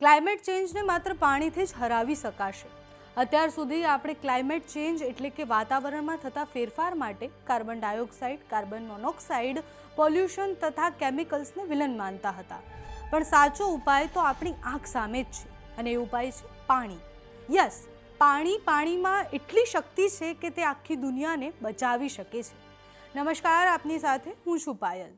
Climate ચેન્જને માત્ર પાણીથી જ હરાવી શકાશે. અત્યાર સુધી આપણે ક્લાઇમેટ ચેન્જ એટલે કે વાતાવરણમાં થતા ફેરફાર માટે carbon dioxide carbon monoxide pollution તથા કેમિકલ્સને વિલન માનતા હતા. પણ સાચો ઉપાય તો આપણી આંખ સામે જ છે અને એ ઉપાય છે પાણી. યસ પાણી પાણીમાં એટલી શક્તિ છે કે તે આખી દુનિયાને બચાવી શકે છે. નમસ્કાર, આપની સાથે હું છું પાયલ.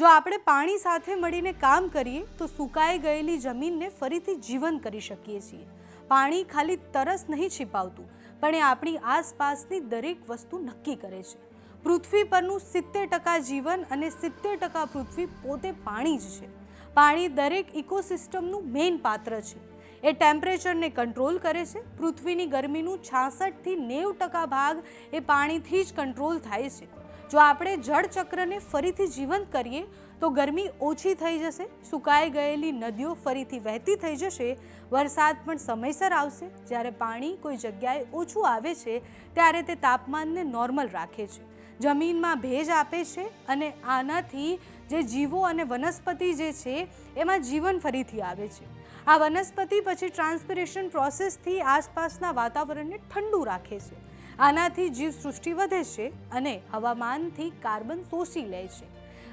જો આપણે પાણી સાથે મળીને કામ કરીએ, તો સુકાઈ ગયેલી જમીનને ફરીથી જીવન કરી શકીએ છીએ. પાણી ખાલી તરસ નહીં છીપાવતું, પણ એ આપણી આસપાસની દરેક વસ્તુ નક્કી કરે છે. પૃથ્વી પરનું સિત્તેર ટકા જીવન અને સિત્તેર ટકા પૃથ્વી પોતે પાણી જ છે. પાણી દરેક ઇકોસિસ્ટમનું મેઇન પાત્ર છે. એ ટેમ્પરેચરને કંટ્રોલ કરે છે. પૃથ્વીની ગરમીનું છાસઠથી નેવું ટકા ભાગ એ પાણીથી જ કંટ્રોલ થાય છે. જો આપણે જળચક્રને ફરીથી જીવંત કરીએ, તો ગરમી ઓછી થઈ જશે, સુકાઈ ગયેલી નદીઓ ફરીથી વહેતી થઈ જશે, વરસાદ પણ સમયસર આવશે. જ્યારે પાણી કોઈ જગ્યાએ ઓછું આવે છે, ત્યારે તે તાપમાનને નોર્મલ રાખે છે. જમીનમાં ભેજ આપે છે અને આનાથી જે જીવો અને વનસ્પતિ જે છે, એમાં જીવન ફરીથી આવે છે. આ વનસ્પતિ પછી ટ્રાન્સપિરેશન પ્રોસેસથી આસપાસના વાતાવરણને ઠંડુ રાખે છે. આનાથી જીવસૃષ્ટિ વધે છે અને હવામાનથી કાર્બન શોષી લે છે.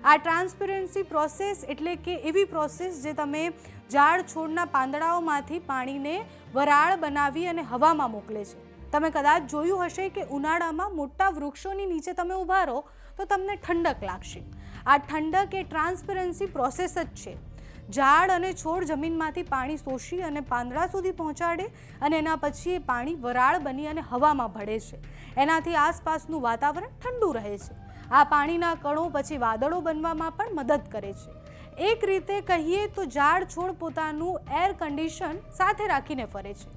આ ટ્રાન્સપરન્સી પ્રોસેસ એટલે કે એવી પ્રોસેસ જે તમે ઝાડ છોડના પાંદડાઓમાંથી પાણીને વરાળ બનાવી અને હવામાં મોકલે છે. તમે કદાચ જોયું હશે કે ઉનાળામાં મોટા વૃક્ષોની નીચે તમે ઊભા રહો તો તમને ઠંડક લાગશે. આ ઠંડક એ ટ્રાન્સપરન્સી પ્રોસેસ જ છે. ઝાડ અને છોડ જમીનમાંથી પાણી શોષી અને પાંદડા સુધી પહોંચાડે અને એના પછી એ પાણી વરાળ બની અને હવામાં ભળે છે. એનાથી આસપાસનું વાતાવરણ ઠંડુ રહે છે. આ પાણીના કણો પછી વાદળો બનવામાં પણ મદદ કરે છે. એક રીતે કહીએ તો ઝાડ છોડ પોતાનું એર કન્ડિશન સાથે રાખીને ફરે છે.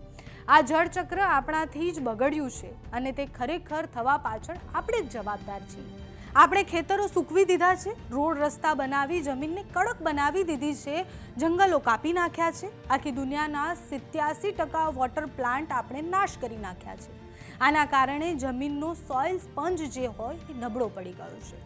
આ જળચક્ર આપણાથી જ બગડ્યું છે અને તે ખરેખર થવા પાછળ આપણે જ જવાબદાર છીએ. આપણે ખેતરો સૂકવી દીધા છે, રોડ રસ્તા બનાવી, જમીનને કડક બનાવી દીધી છે, જંગલો કાપી નાખ્યા છે. આખી દુનિયાના સિત્યાસી ટકા વોટર પ્લાન્ટ આપણે નાશ કરી નાખ્યા છે. આના કારણે જમીનનો સોઇલ સ્પંજ જે હોય એ નબળો પડી ગયો છે.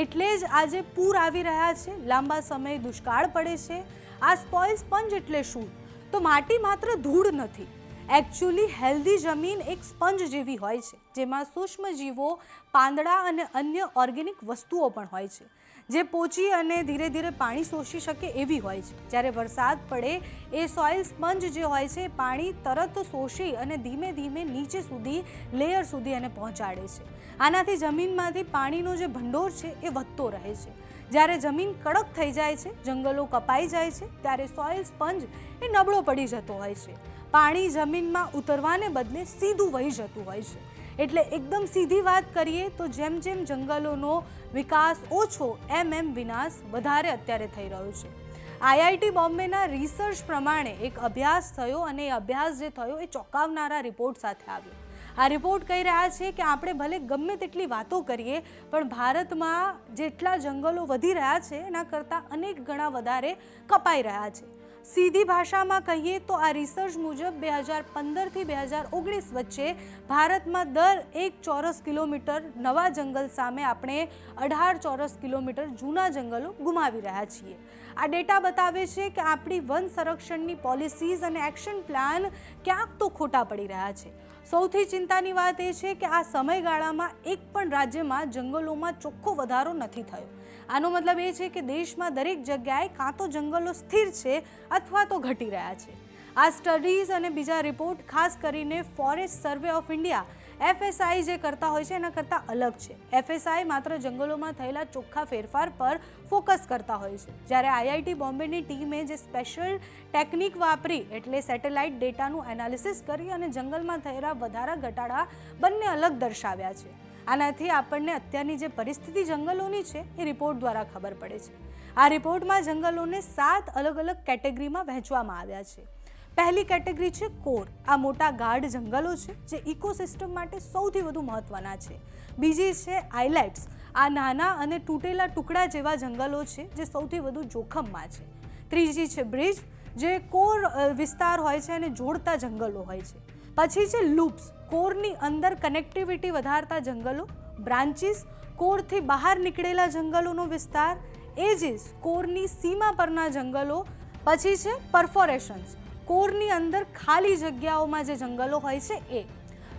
એટલે જ આજે પૂર આવી રહ્યા છે, લાંબા સમય દુષ્કાળ પડે છે. આ સ્પોઇલ સ્પંજ એટલે શું? તો માટી માત્ર ધૂળ નથી. એકચ્યુઅલી હેલ્ધી જમીન એક સ્પંજ જેવી હોય છે, જેમાં સૂક્ષ્મ જીવો પાંદડા અને અન્ય ઓર્ગેનિક વસ્તુઓ પણ હોય છે, જે પોચી અને ધીરે ધીરે પાણી શોષી શકે એવી હોય છે. જ્યારે વરસાદ પડે, એ સોઇલ સ્પંજ જે હોય છે, પાણી તરત શોષી અને ધીમે ધીમે નીચે સુધી લેયર સુધી એને પહોંચાડે છે. આનાથી જમીનમાંથી પાણીનો જે ભંડોળ છે, એ વધતો રહે છે. જ્યારે જમીન કડક થઈ જાય છે, જંગલો કપાઈ જાય છે, ત્યારે સોઇલ સ્પંજ એ નબળો પડી જતો હોય છે. પાણી જમીનમાં ઉતરવાને બદલે સીધું વહી જતું હોય છે. એટલે એકદમ સીધી વાત કરીએ તો જેમ જેમ જંગલોનો વિકાસ ઓછો, એમ એમ વિનાશ વધારે અત્યારે થઈ રહ્યો છે. આઈઆઈટી બોમ્બેના રિસર્ચ પ્રમાણે એક અભ્યાસ થયો અને એ અભ્યાસ જે થયો એ ચોંકાવનારા રિપોર્ટ સાથે આવ્યો. આ રિપોર્ટ કહી રહ્યા છે કે આપણે ભલે ગમે તેટલી વાતો કરીએ, પણ ભારતમાં જેટલા જંગલો વધી રહ્યા છે, એના કરતાં અનેક ગણા વધારે કપાઈ રહ્યા છે. સીધી ભાષામાં કહીએ તો આ રિસર્ચ મુજબ બે હજાર પંદરથી બે હજાર ઓગણીસ વચ્ચે ભારતમાં દર એક ચોરસ કિલોમીટર નવા જંગલ સામે આપણે અઢાર ચોરસ કિલોમીટર જૂના જંગલો ગુમાવી રહ્યા છીએ. આ ડેટા બતાવે છે કે આપણી વન સંરક્ષણની પોલિસીઝ અને એક્શન પ્લાન ક્યાંક તો ખોટા પડી રહ્યા છે. સૌથી ચિંતાની વાત એ છે કે આ સમયગાળામાં એક પણ રાજ્યમાં જંગલોમાં ચોખ્ખો વધારો નથી થયો. આનો મતલબ એ છે કે દેશમાં દરેક જગ્યાએ કાં તો જંગલો સ્થિર છે અથવા તો ઘટી રહ્યા છે. આ સ્ટડીઝ અને બીજા રિપોર્ટ ખાસ કરીને forest survey of India, FSI જે કરતા હોય છે એના કરતાં અલગ છે. એફએસઆઈ માત્ર જંગલોમાં થયેલા ચોખ્ખા ફેરફાર પર ફોકસ કરતા હોય છે. જ્યારે આઈઆઈટી બોમ્બેની ટીમે જે સ્પેશિયલ ટેકનિક વાપરી એટલે સેટેલાઇટ ડેટાનું એનાલિસિસ કરી અને જંગલમાં થયેલા વધારા ઘટાડા બંને અલગ દર્શાવ્યા છે. આનાથી આપણને અત્યારની જે પરિસ્થિતિ જંગલોની છે, એ રિપોર્ટ દ્વારા ખબર પડે છે. આ રિપોર્ટમાં જંગલોને સાત અલગ અલગ કેટેગરીમાં વહેંચવામાં આવ્યા છે. પહેલી કેટેગરી છે કોર. આ મોટા ગાઢ જંગલો છે, જે ઇકોસિસ્ટમ માટે સૌથી વધુ મહત્ત્વના છે. બીજી છે આઇલેટ્સ આ નાના અને તૂટેલા ટુકડા જેવા જંગલો છે, જે સૌથી વધુ જોખમમાં છે. ત્રીજી છે બ્રિજ જે કોર વિસ્તાર હોય છે અને જોડતા જંગલો હોય છે. પછી છે લૂપ્સ કોરની અંદર કનેક્ટિવિટી વધારતા જંગલો બ્રાન્ચીસ કોરથી બહાર નીકળેલા જંગલોનો વિસ્તાર એજીસ કોરની સીમા પરના જંગલો, પછી છે પરફોરેશન્સ કોરની અંદર ખાલી જગ્યાઓમાં જે જંગલો હોય છે એ.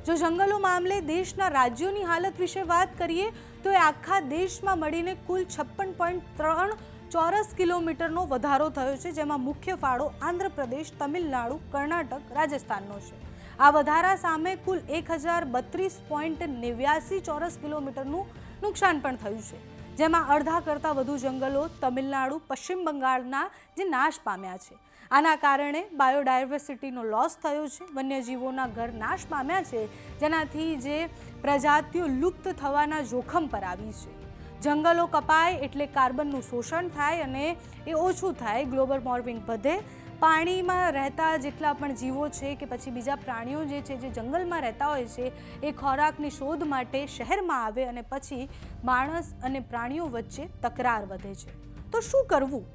જો જંગલો મામલે દેશના રાજ્યોની હાલત વિશે વાત કરીએ, તો એ આખા દેશમાં મળીને કુલ છપ્પન પોઈન્ટ ત્રણ ચોરસ કિલોમીટરનો વધારો થયો છે, જેમાં મુખ્ય ફાળો આંધ્રપ્રદેશ, તમિલનાડુ, કર્ણાટક, રાજસ્થાનનો છે. આ વધારા સામે કુલ એક હજાર બત્રીસ પોઈન્ટ નેવ્યાસી ચોરસ કિલોમીટરનું નુકસાન પણ થયું છે. જેમાં અડધા કરતાં વધુ જંગલો તમિલનાડુ, પશ્ચિમ બંગાળના જે નાશ પામ્યા છે. આના કારણે બાયોડાયવર્સિટીનો લોસ થયો છે. વન્યજીવોના ઘર નાશ પામ્યા છે. જેનાથી જે પ્રજાતિઓ લુપ્ત થવાના જોખમ પર આવી છે. જંગલો કપાય એટલે કાર્બનનું શોષણ થાય અને એ ઓછું થાય. ગ્લોબલ વોર્મિંગ વધે પાણીમાં રહેતા જેટલા પણ જીવો છે કે પછી બીજા પ્રાણીઓ જે છે, જે જંગલમાં રહેતા હોય છે, એ ખોરાકની શોધ માટે શહેરમાં આવે અને પછી માણસ અને પ્રાણીઓ વચ્ચે તકરાર વધે છે. તો શું કરવું?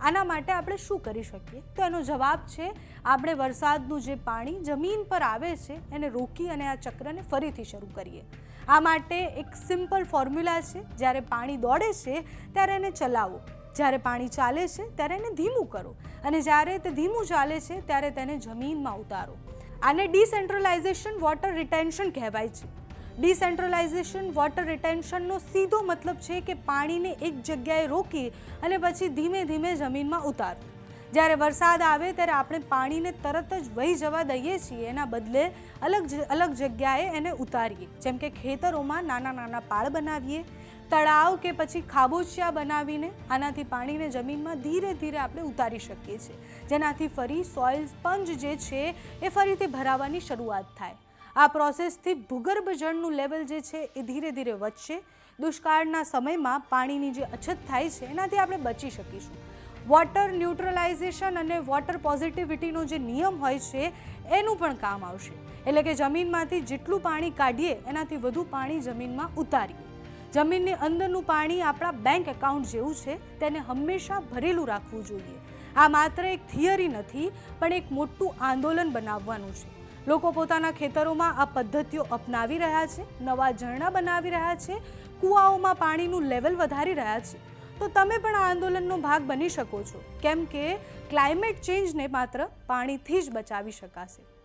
આના માટે આપણે શું કરી શકીએ? તો એનો જવાબ છે, આપણે વરસાદનું જે પાણી જમીન પર આવે છે, એને રોકી અને આ ચક્રને ફરીથી શરૂ કરીએ. આ માટે એક સિમ્પલ ફોર્મ્યુલા છે, જ્યારે પાણી દોડે છે, ત્યારે એને ચલાવો. જ્યારે પાણી ચાલે છે, ત્યારે એને ધીમું કરો. અને જ્યારે તે ધીમું ચાલે છે, ત્યારે તેને જમીનમાં ઉતારો. આને ડિસેન્ટ્રલાઇઝેશન વોટર રિટેન્શન કહેવાય છે. ડિસેન્ટ્રલાઇઝેશન વોટર રિટેન્શનનો સીધો મતલબ છે કે પાણીને એક જગ્યાએ રોકી અને પછી ધીમે ધીમે જમીનમાં ઉતારો. જ્યારે વરસાદ આવે, ત્યારે આપણે પાણીને તરત જ વહી જવા દઈએ છીએ, એના બદલે અલગ અલગ જગ્યાએ એને ઉતારીએ. જેમ કે ખેતરોમાં નાના નાના પાળ બનાવીએ તળાવ કે પછી ખાબોચિયા બનાવીને આનાથી પાણીને જમીનમાં ધીરે ધીરે આપણે ઉતારી શકીએ છીએ. જેનાથી ફરી સોઇલ સ્પંજ જે છે એ ફરીથી ભરાવાની શરૂઆત થાય. આ પ્રોસેસથી ભૂગર્ભ જળનું લેવલ જે છે એ ધીરે ધીરે વધશે. દુષ્કાળના સમયમાં પાણીની જે અછત થાય છે એનાથી આપણે બચી શકીશું. વોટર ન્યુટ્રલાઇઝેશન અને વોટર પોઝિટિવિટીનો જે નિયમ હોય છે એનું પણ કામ આવશે. એટલે કે જમીનમાંથી જેટલું પાણી કાઢીએ એનાથી વધુ પાણી જમીનમાં ઉતારીએ. જમીનની અંદરનું પાણી આપણા બેંક એકાઉન્ટ જેવું છે, તેને હંમેશા ભરેલું રાખવું જોઈએ. આ માત્ર એક થિયરી નથી, પણ એક મોટું આંદોલન બનાવવાનું છે. લોકો પોતાના ખેતરોમાં આ પદ્ધતિઓ અપનાવી રહ્યા છે, નવા ઝરણા બનાવી રહ્યા છે, કૂવાઓમાં પાણીનું લેવલ વધારી રહ્યા છે. તો તમે પણ આ આંદોલનનો ભાગ બની શકો છો. કેમ કે ક્લાઇમેટ ચેન્જને માત્ર પાણીથી જ બચાવી શકાશે.